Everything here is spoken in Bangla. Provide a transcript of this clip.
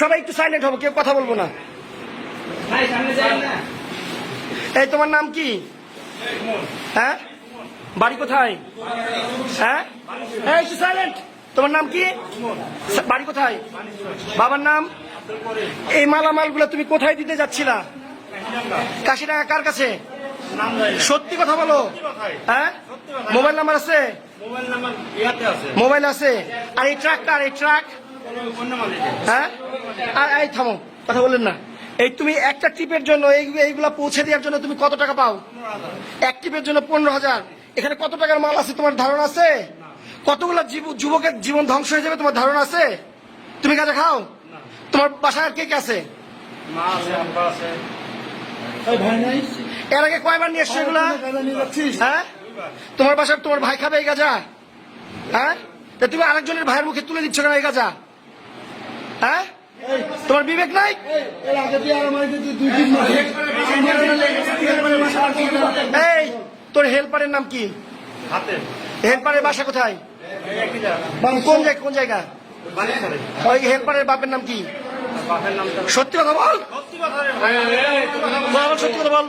সবাই একটু সাইলেন্ট হব কেউ কথা বলব না। এই তোমার নাম কি? হ্যাঁ? বাড়ি কোথায়? হ্যাঁ? এই, একটু সাইলেন্ট তোমার নাম কি? বাড়ি কোথায়? বাবার নাম? এই মালামালগুলো তুমি কোথায় দিতে যাচ্ছিলা? কাশি টাকা কার কাছে? সত্যি কথা বলো। হ্যাঁ? মোবাইল নাম্বার আছে? মোবাইল নাম্বার আছে। মোবাইল আছে। আর এই ট্রাক কার এই ট্রাক? হ্যাঁ? এই থামো কথা বললেন না। এই তুমি একটা ট্রিপের জন্য এই- এইগুলা পৌঁছে দেওয়ার জন্য তুমি কত টাকা পাও? এক ট্রিপের জন্য পনেরো হাজার। এখানে কত টাকার মাল আছে তোমার ধারণা আছে? কতগুলো যুবকের জীবন ধ্বংস হয়ে যাবে তোমার ধারণা আছে? তুমি গাঁজা খাও? তোমার বাসায় আর কে কে আছে? এর আগে কয়বার নিয়ে এসছো এগুলা? হ্যাঁ? তোমার বাসার তোমার ভাই খাবে এই গাজা? হ্যাঁ? তা তুমি আরেকজনের ভাইয়ের মুখে তুলে দিচ্ছ কেন এই গাজা? হ্যাঁ? তোমার বিবেক নাই? এই তোর হেল্পারের নাম কি? হেল্পারের বাসা কোথায়? কোন জায়গা কোন জায়গা? ওই হেল্পারের বাপের নাম কি? সত্যি কথা বল। সত্যি কথা বল, সত্যি কথা বল